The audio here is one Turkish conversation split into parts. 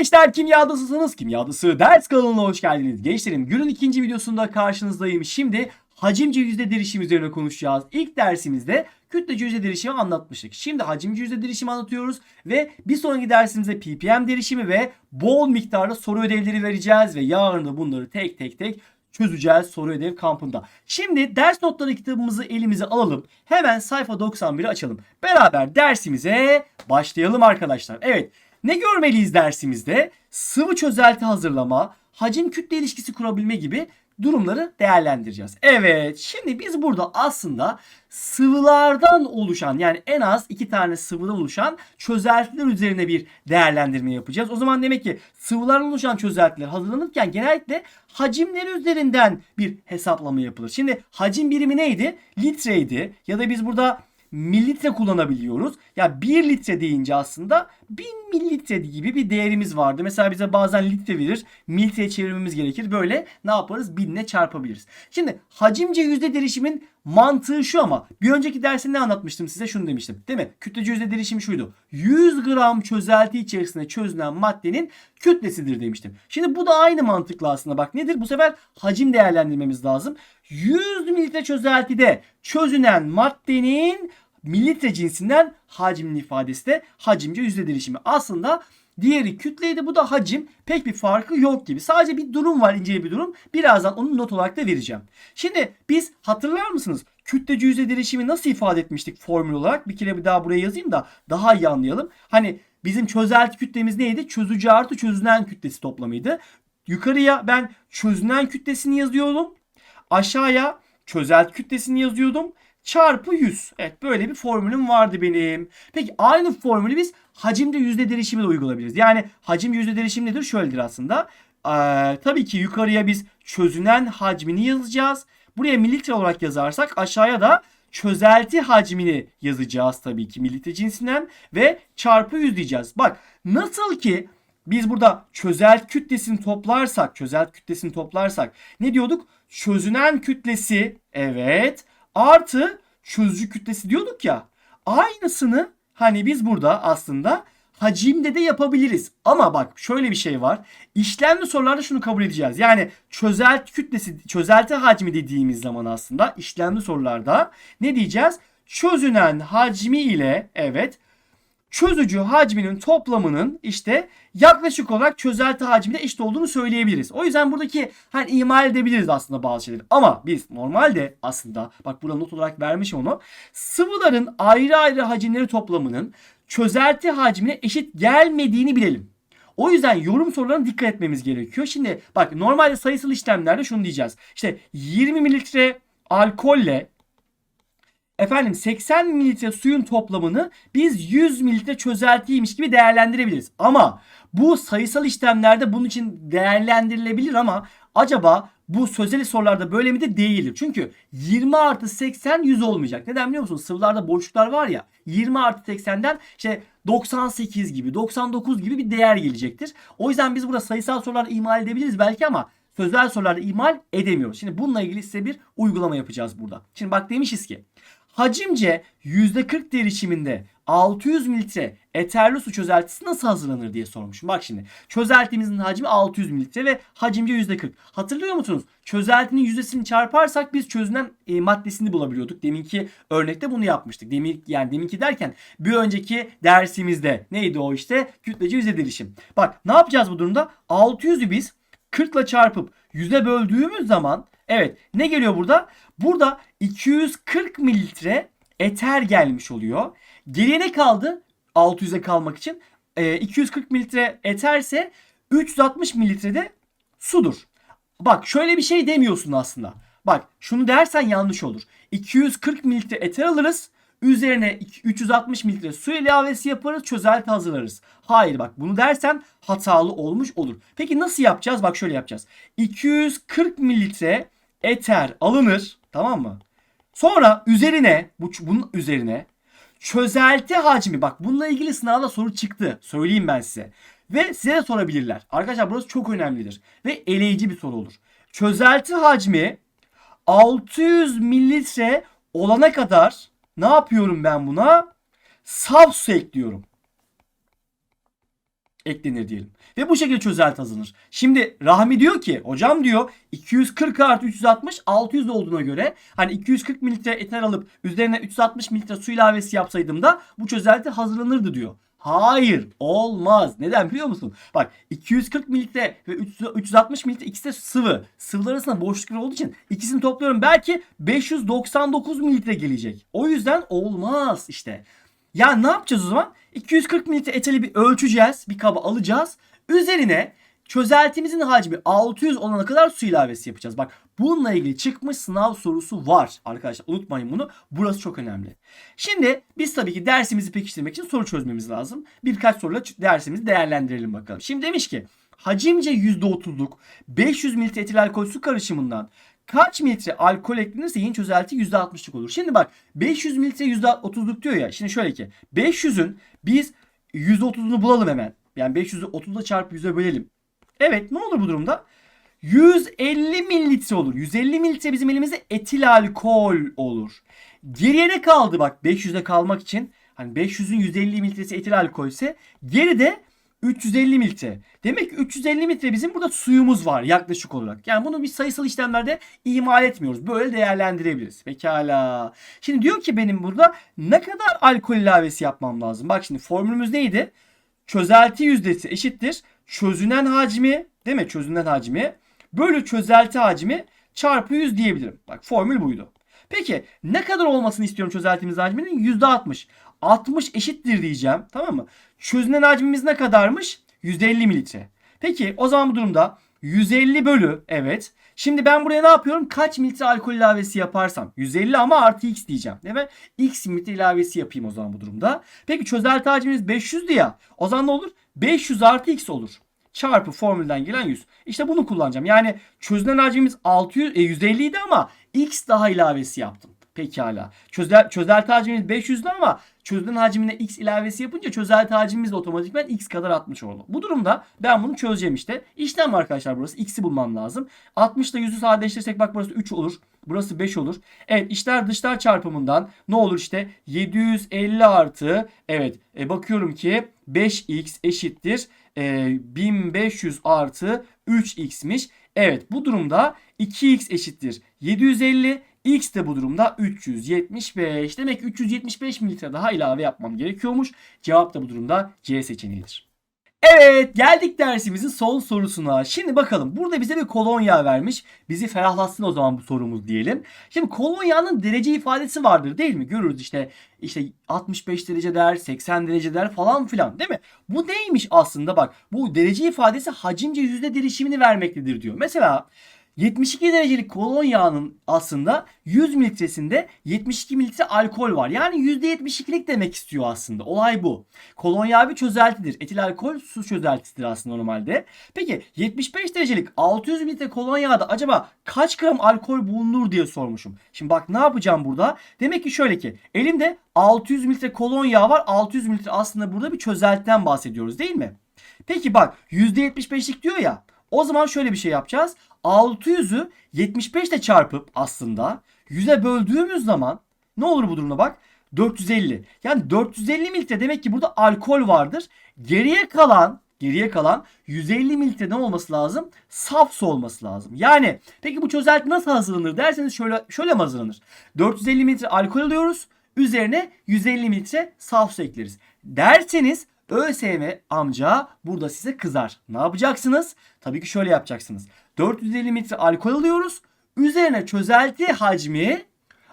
gençler kimyadasısınız. Kimyadası ders kanalına hoş geldiniz. Gençlerim günün ikinci videosunda karşınızdayım. Şimdi hacimce yüzde derişim üzerine konuşacağız. İlk dersimizde kütlece yüzde derişimi anlatmıştık. Şimdi hacimce yüzde derişimi anlatıyoruz ve bir sonraki dersimizde ppm derişimi ve bol miktarda soru ödevleri vereceğiz ve yarın da bunları tek tek tek çözeceğiz soru ödev kampında. Şimdi ders notları kitabımızı elimize alalım. Hemen sayfa 91'i açalım. Beraber dersimize başlayalım arkadaşlar. Evet. Ne görmeliyiz dersimizde? Sıvı çözelti hazırlama, hacim kütle ilişkisi kurabilme gibi durumları değerlendireceğiz. Evet, şimdi biz burada aslında sıvılardan oluşan yani en az iki tane sıvıdan oluşan çözeltiler üzerine bir değerlendirme yapacağız. O zaman demek ki sıvılardan oluşan çözeltiler hazırlanırken genellikle hacimleri üzerinden bir hesaplama yapılır. Şimdi hacim birimi neydi? Litreydi ya da biz burada mililitre kullanabiliyoruz. Ya 1 litre deyince aslında 1000 mililitre gibi bir değerimiz vardı. Mesela bize bazen litre verir. Mililitreye çevirmemiz gerekir. Böyle ne yaparız? 1000 ile çarpabiliriz. Şimdi hacimce yüzde derişimin mantığı şu ama bir önceki derste ne anlatmıştım size? Şunu demiştim. Değil mi? Kütlece yüzde derişimi şuydu. 100 gram çözelti içerisinde çözünen maddenin kütlesidir demiştim. Şimdi bu da aynı mantıkla aslında. Bak nedir? Bu sefer hacim değerlendirmemiz lazım. 100 mililitre çözeltide çözünen maddenin mililitre cinsinden hacimli ifadesi de hacimce yüzde derişimi. Aslında diğeri kütleydi bu da hacim. Pek bir farkı yok gibi. Sadece bir durum var ince bir durum. Birazdan onu not olarak da vereceğim. Şimdi biz hatırlar mısınız? Kütlece yüzde derişimi nasıl ifade etmiştik formül olarak? Bir kere bir daha buraya yazayım da daha iyi anlayalım. Hani bizim çözelti kütlemiz neydi? Çözücü artı çözünen kütlesi toplamıydı. Yukarıya ben çözünen kütlesini yazıyordum. Aşağıya çözelti kütlesini yazıyordum. Çarpı 100. Evet böyle bir formülüm vardı benim. Peki aynı formülü biz hacimde yüzde derişimi de uygulayabiliriz. Yani hacim yüzde derişim nedir? Şöyledir aslında. Ee, tabii ki yukarıya biz çözünen hacmini yazacağız. Buraya mililitre olarak yazarsak aşağıya da çözelti hacmini yazacağız tabii ki mililitre cinsinden ve çarpı 100 diyeceğiz. Bak nasıl ki biz burada çözelti kütlesini toplarsak, çözelti kütlesini toplarsak ne diyorduk? Çözünen kütlesi evet artı çözücü kütlesi diyorduk ya. Aynısını hani biz burada aslında hacimde de yapabiliriz. Ama bak şöyle bir şey var. İşlemli sorularda şunu kabul edeceğiz. Yani çözelti kütlesi, çözelti hacmi dediğimiz zaman aslında işlemli sorularda ne diyeceğiz? Çözünen hacmi ile evet çözücü hacminin toplamının işte yaklaşık olarak çözelti hacmine eşit olduğunu söyleyebiliriz. O yüzden buradaki hani imal edebiliriz aslında bazı şeyleri. Ama biz normalde aslında bak burada not olarak vermişim onu. Sıvıların ayrı ayrı hacimleri toplamının çözelti hacmine eşit gelmediğini bilelim. O yüzden yorum sorularına dikkat etmemiz gerekiyor. Şimdi bak normalde sayısal işlemlerde şunu diyeceğiz. İşte 20 mililitre alkolle efendim 80 mililitre suyun toplamını biz 100 mililitre çözeltiymiş gibi değerlendirebiliriz. Ama bu sayısal işlemlerde bunun için değerlendirilebilir ama acaba bu sözel sorularda böyle mi de değildir. Çünkü 20 artı 80 100 olmayacak. Neden biliyor musunuz? Sıvılarda boşluklar var ya 20 artı 80'den işte 98 gibi 99 gibi bir değer gelecektir. O yüzden biz burada sayısal sorular imal edebiliriz belki ama sözel sorularda imal edemiyoruz. Şimdi bununla ilgili size bir uygulama yapacağız burada. Şimdi bak demişiz ki hacimce %40 derişiminde 600 mililitre eterli su çözeltisi nasıl hazırlanır diye sormuşum. Bak şimdi çözeltimizin hacmi 600 mililitre ve hacimce %40. Hatırlıyor musunuz? Çözeltinin yüzdesini çarparsak biz çözünen e, maddesini bulabiliyorduk. Deminki örnekte bunu yapmıştık. Demin, yani deminki derken bir önceki dersimizde neydi o işte? Kütlece yüzde derişim. Bak ne yapacağız bu durumda? 600'ü biz 40 ile çarpıp yüze böldüğümüz zaman evet ne geliyor burada? Burada 240 mililitre eter gelmiş oluyor. Geriye ne kaldı? 600'e kalmak için. E, 240 mililitre eterse 360 mililitre de sudur. Bak şöyle bir şey demiyorsun aslında. Bak şunu dersen yanlış olur. 240 mililitre eter alırız. Üzerine 360 mililitre su ilavesi yaparız. Çözelti hazırlarız. Hayır bak bunu dersen hatalı olmuş olur. Peki nasıl yapacağız? Bak şöyle yapacağız. 240 mililitre eter alınır. Tamam mı? Sonra üzerine bu bunun üzerine çözelti hacmi bak bununla ilgili sınavda soru çıktı. Söyleyeyim ben size. Ve size de sorabilirler. Arkadaşlar burası çok önemlidir. Ve eleyici bir soru olur. Çözelti hacmi 600 mililitre olana kadar ne yapıyorum ben buna? Saf su ekliyorum. Eklenir diyelim. Ve bu şekilde çözelti hazırlanır. Şimdi Rahmi diyor ki hocam diyor 240 artı 360 600 olduğuna göre hani 240 mililitre etanol alıp üzerine 360 mililitre su ilavesi yapsaydım da bu çözelti hazırlanırdı diyor. Hayır olmaz. Neden biliyor musun? Bak 240 mililitre ve 300 360 mililitre ikisi de sıvı. Sıvılar arasında boşluklar olduğu için ikisini topluyorum. Belki 599 mililitre gelecek. O yüzden olmaz işte. Ya ne yapacağız o zaman? 240 mililitre etali bir ölçeceğiz. Bir kaba alacağız. Üzerine çözeltimizin hacmi 600 olana kadar su ilavesi yapacağız. Bak bununla ilgili çıkmış sınav sorusu var arkadaşlar. Unutmayın bunu. Burası çok önemli. Şimdi biz tabii ki dersimizi pekiştirmek için soru çözmemiz lazım. Birkaç soruyla dersimizi değerlendirelim bakalım. Şimdi demiş ki hacimce %30'luk 500 mililitre etil alkol su karışımından kaç mililitre alkol eklenirse yeni çözelti %60'lık olur. Şimdi bak 500 mililitre %30'luk diyor ya. Şimdi şöyle ki 500'ün biz %30'unu bulalım hemen. Yani 500'ü 30'la çarpı 100'e bölelim. Evet ne olur bu durumda? 150 mililitre olur. 150 mililitre bizim elimizde etil alkol olur. Geriye ne kaldı bak 500'e kalmak için? Hani 500'ün 150 mililitresi etil alkol ise geride 350 mililitre. Demek ki 350 mililitre bizim burada suyumuz var yaklaşık olarak. Yani bunu biz sayısal işlemlerde imal etmiyoruz. Böyle değerlendirebiliriz. Pekala. Şimdi diyor ki benim burada ne kadar alkol ilavesi yapmam lazım? Bak şimdi formülümüz neydi? Çözelti yüzdesi eşittir. Çözünen hacmi değil mi? Çözünen hacmi bölü çözelti hacmi çarpı 100 diyebilirim. Bak formül buydu. Peki ne kadar olmasını istiyorum çözeltimiz hacminin? %60. 60 eşittir diyeceğim. Tamam mı? Çözünen hacmimiz ne kadarmış? 150 mililitre. Peki o zaman bu durumda 150 bölü evet. Şimdi ben buraya ne yapıyorum? Kaç mililitre alkol ilavesi yaparsam 150 ama artı x diyeceğim. Değil mi? X mililitre ilavesi yapayım o zaman bu durumda. Peki çözelti hacmimiz 500'dü ya. O zaman ne olur? 500 artı x olur. Çarpı formülden gelen 100. İşte bunu kullanacağım. Yani çözünen hacmimiz 600, e, 150 idi ama x daha ilavesi yaptım. Pekala. Çözel, çözelti hacmimiz 500'dü ama çözünen hacmine x ilavesi yapınca çözelti hacmimiz de otomatikman x kadar 60 oldu. Bu durumda ben bunu çözeceğim işte. İşlem arkadaşlar burası. x'i bulmam lazım. 60 ile 100'ü sadeleştirirsek bak burası 3 olur. Burası 5 olur. Evet içler dışlar çarpımından ne olur işte 750 artı evet e, bakıyorum ki 5x eşittir e, 1500 artı 3x'miş. Evet bu durumda 2x eşittir 750 X de bu durumda 375. Demek ki 375 mililitre daha ilave yapmam gerekiyormuş. Cevap da bu durumda C seçeneğidir. Evet geldik dersimizin son sorusuna. Şimdi bakalım burada bize bir kolonya vermiş. Bizi ferahlatsın o zaman bu sorumuz diyelim. Şimdi kolonyanın derece ifadesi vardır değil mi? Görürüz işte işte 65 derece der, 80 derece der falan filan değil mi? Bu neymiş aslında bak bu derece ifadesi hacimce yüzde derişimini vermektedir diyor. Mesela 72 derecelik kolonyanın aslında 100 mililitresinde 72 mililitre alkol var. Yani %72'lik demek istiyor aslında. Olay bu. Kolonya bir çözeltidir. Etil alkol su çözeltisidir aslında normalde. Peki 75 derecelik 600 mililitre kolonyada acaba kaç gram alkol bulunur diye sormuşum. Şimdi bak ne yapacağım burada? Demek ki şöyle ki elimde 600 mililitre kolonya var. 600 mililitre aslında burada bir çözeltiden bahsediyoruz değil mi? Peki bak %75'lik diyor ya. O zaman şöyle bir şey yapacağız. 600'ü 75 ile çarpıp aslında 100'e böldüğümüz zaman ne olur bu durumda bak? 450. Yani 450 mililitre demek ki burada alkol vardır. Geriye kalan geriye kalan 150 mililitre ne olması lazım? Saf su olması lazım. Yani peki bu çözelti nasıl hazırlanır derseniz şöyle şöyle mi hazırlanır? 450 mililitre alkol alıyoruz. Üzerine 150 mililitre saf su ekleriz. Derseniz ÖSYM amca burada size kızar. Ne yapacaksınız? Tabii ki şöyle yapacaksınız. 450 mililitre alkol alıyoruz. Üzerine çözelti hacmi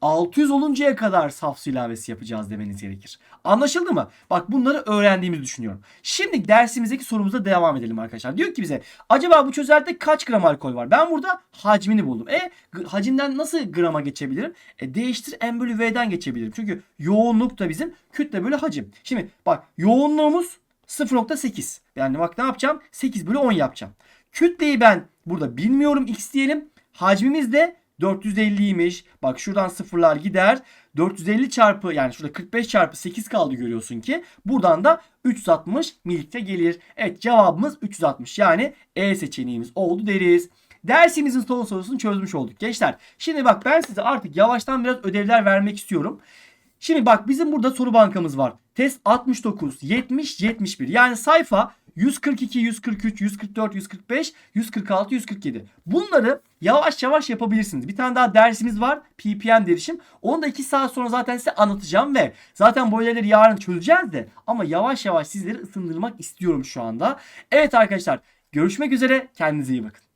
600 oluncaya kadar saf su ilavesi yapacağız demeniz gerekir. Anlaşıldı mı? Bak bunları öğrendiğimizi düşünüyorum. Şimdi dersimizdeki sorumuza devam edelim arkadaşlar. Diyor ki bize acaba bu çözeltide kaç gram alkol var? Ben burada hacmini buldum. E hacimden nasıl grama geçebilirim? E değiştir M bölü V'den geçebilirim. Çünkü yoğunluk da bizim kütle bölü hacim. Şimdi bak yoğunluğumuz 0.8. Yani bak ne yapacağım? 8 bölü 10 yapacağım. Kütleyi ben burada bilmiyorum x diyelim. Hacmimiz de 450'ymiş. Bak şuradan sıfırlar gider. 450 çarpı yani şurada 45 çarpı 8 kaldı görüyorsun ki. Buradan da 360 mililitre gelir. Evet cevabımız 360 yani E seçeneğimiz oldu deriz. Dersimizin son sorusunu çözmüş olduk gençler. Şimdi bak ben size artık yavaştan biraz ödevler vermek istiyorum. Şimdi bak bizim burada soru bankamız var. Test 69, 70, 71. Yani sayfa 142, 143, 144, 145, 146, 147. Bunları yavaş yavaş yapabilirsiniz. Bir tane daha dersimiz var. PPM derişim. Onu da 2 saat sonra zaten size anlatacağım ve zaten bu öğeleri yarın çözeceğiz de ama yavaş yavaş sizleri ısındırmak istiyorum şu anda. Evet arkadaşlar görüşmek üzere. Kendinize iyi bakın.